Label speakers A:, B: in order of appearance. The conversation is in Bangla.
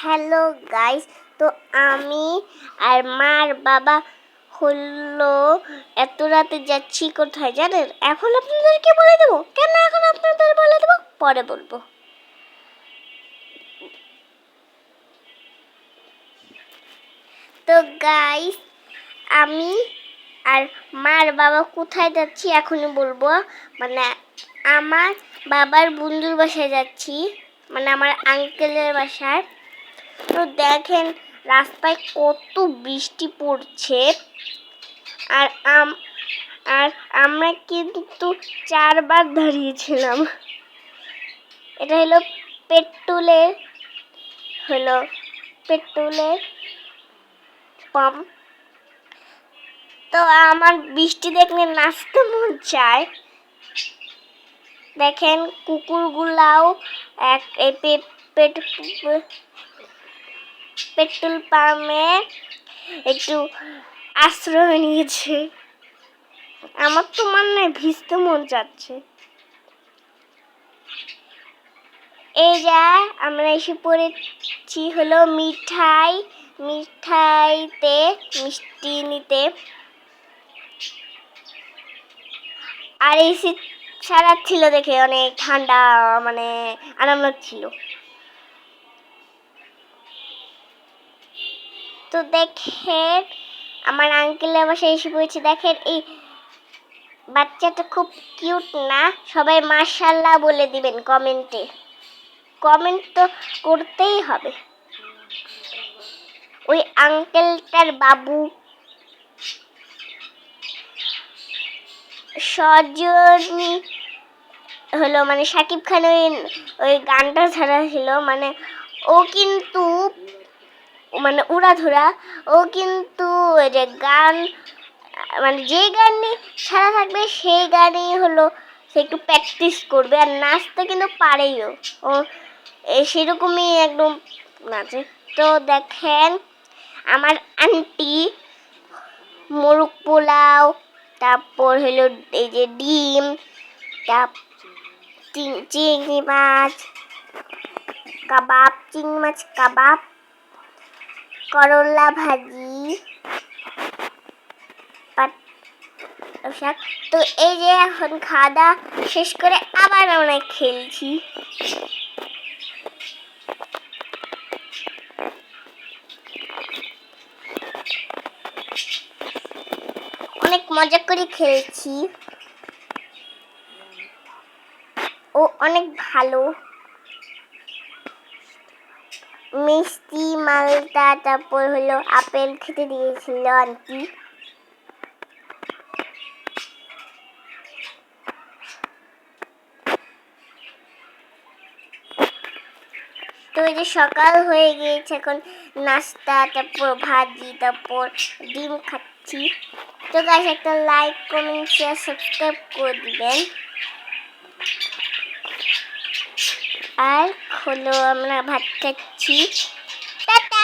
A: হ্যালো গাইস, তো আমি আর মার বাবা হলো এত রাতে যাচ্ছি কোথায় জানেন? এখন আপনাদেরকে বলে দেবো। কেন এখন আপনাদের বলে দেবো? পরে বলব। তো গাইস, আমি আর মার বাবা কোথায় যাচ্ছি এখনই বলব। মানে আমার বাবার বন্ধুর বাসায় যাচ্ছি। মানে আমার আঙ্কেলের বাসায় তো দেখেন, রাস্তায় কত বৃষ্টি পড়ছে। আর আম, আর আমরা কিন্তু চারবার দাঁড়িয়েছিলাম। এটা হলো পেট্রোলের হলো পেট্রোলের পাম্প। তো আমার বৃষ্টি দেখলে নাচতে মন চায়। দেখেন, কুকুরগুলাও এক পেট- পেট্রোল পাম্পে একটু আশ্রয় নিয়েছে। আমার তো মানে ভিজতে মন যাচ্ছে এই যা, আমরা এসে পড়েছি হলো মিঠাই, মিঠাইতে, মিষ্টি নিতে। আর এসি সারা ছিল দেখে অনেক ঠান্ডা মানে আরাম লাগছিল তো দেখেন, আমার আঙ্কেলের বাসায় এসে পড়েছে দেখেন, এই বাচ্চাটা খুব কিউট না? সবাই মার্শাল্লাহ বলে দিবেন কমেন্টে কমেন্ট তো করতেই হবে। ওই আঙ্কেলটার বাবু সজনী হলো মানে শাকিব খান ওই ওই গানটা ছাড়া ছিল মানে ও কিন্তু মানে উড়াধুরা। ও কিন্তু যে গান মানে যে গান নিয়ে ছাড়া থাকবে, সেই গানেই হলো, সে একটু প্র্যাকটিস করবে আর নাচতে কিন্তু পারেই ও সেরকমই একদম নাচে। তো দেখেন, আমার আন্টি মোরগ পোলাও, তারপর হলো এই যে ডিম তারপর চিংড়ি মাছ, কাবাব, চিংড়ি মাছ, কাবাব করলা ভাজি। তো এই যে এখন খাওয়া দাওয়া শেষ করে আবার আমরা খেলছি। অনেক মজা করে খেলছি। ও অনেক ভালো। মিষ্টি। মালটা তারপর হলো আপেল খেতে দিয়েছিল আন্টি। তো এই যে সকাল হয়ে গিয়েছে, এখন নাস্তা, তারপর ভাজি, তারপর ডিম খাচ্ছি। তো গাছ একটা লাইক কমেন্ট শেয়ার সাবস্ক্রাইব করে দিবেন। আর হলো আমরা ভাত খাচ্ছি। Pepe.